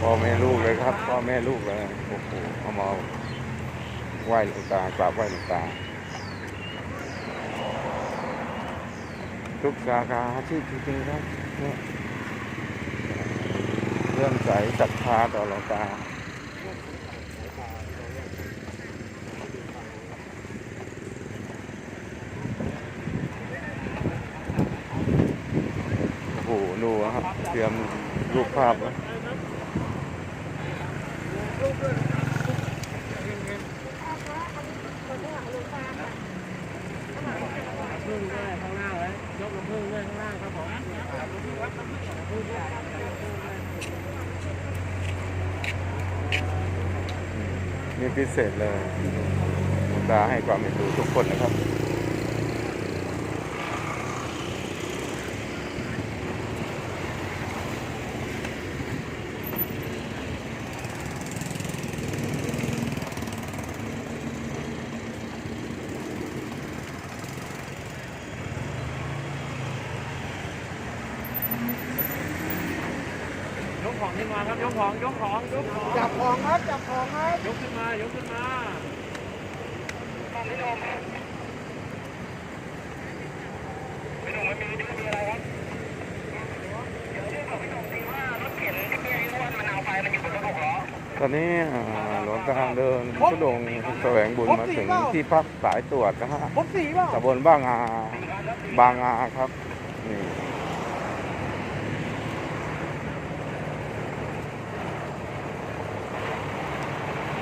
พ่อแม่ลูกเลยครับพ่อแม่ลูกเลยโอ้โหเอามาไหว้หลวงตากราบไหว้หลวงตา ทุกสาขาอาชีพจริงๆครับเนี่ยเรื่องใสศรัทธาต่อหลวงตาโอ้โหดูครับเตรียมรูปภาพไว้ พึ่งด้วยข้างล่างเลยยกน้ำพึ่งด้วยข้างล่างครับผมนี่พิเศษเลยหลวงตาให้ความเห็นดูทุกคนนะครับ ยกของขึ้นมาครับยกของยกของยกของจับของครับจับของครับยกขึ้นมายกขึ้นมาตอนนี้อ่าหลวงตาเดินทุดงค์แสวงบุญมาถึงที่พักสายตรวจนะฮะผมสีเปล่าตำบลบ้างอาบางอาครับนี่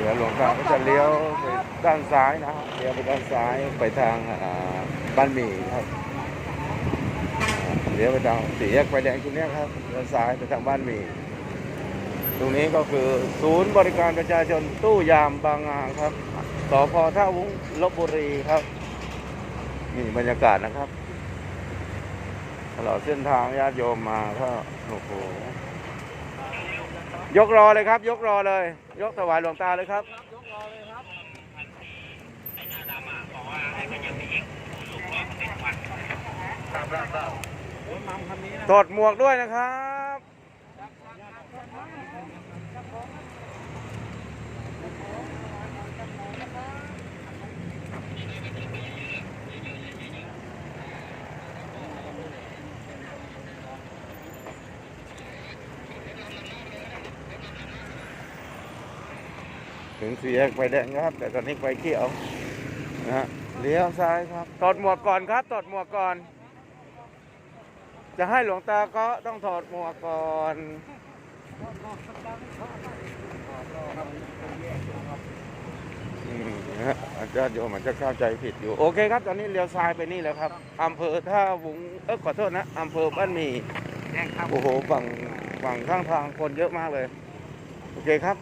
ดี๋ยวหลวงตาก็จะเลี้ยวไปด้านซ้ายนะฮะเลี้ยวไปด้านซ้ายไปทางบ้านหมี่ครับเลี้ยวไปทางสี่แยกไฟแดงตรงนี้ครับด้านซ้ายไปทางบ้านหมี่ตรงนี้ก็คือศูนย์บริการประชาชนตู้ยามบางอาครับสพท่าวุ้งลบบุรีครับนี่บรรยากาศนะครับตลอดเส้นทางญาติโยมมาก็โอ้โห ยกรอเลยครับ ยกรอเลย ยกถวายหลวงตาเลยครับยกรอเลยครับถอดหมวกด้วยนะครับ ถึงสี่แยกไฟแดงครับ แต่ตอนนี้ไฟเขียวนะฮะเลี้ยวซ้ายครับถอดหมวกก่อนครับถอดหมวกก่อน จะให้หลวงตาก็ต้องถอดหมวกก่อนอืมนะฮะอาจารย์โยมอาจจะเข้าใจผิดอยู่ โอเคครับ ตอนนี้เลี้ยวซ้ายไปนี่แล้วครับอำเภอท่าวุงเออขอโทษนะอำเภอบ้านมีโอ้โหฝั่งฝั่งข้างทางคนเยอะมากเลย โอเคครับ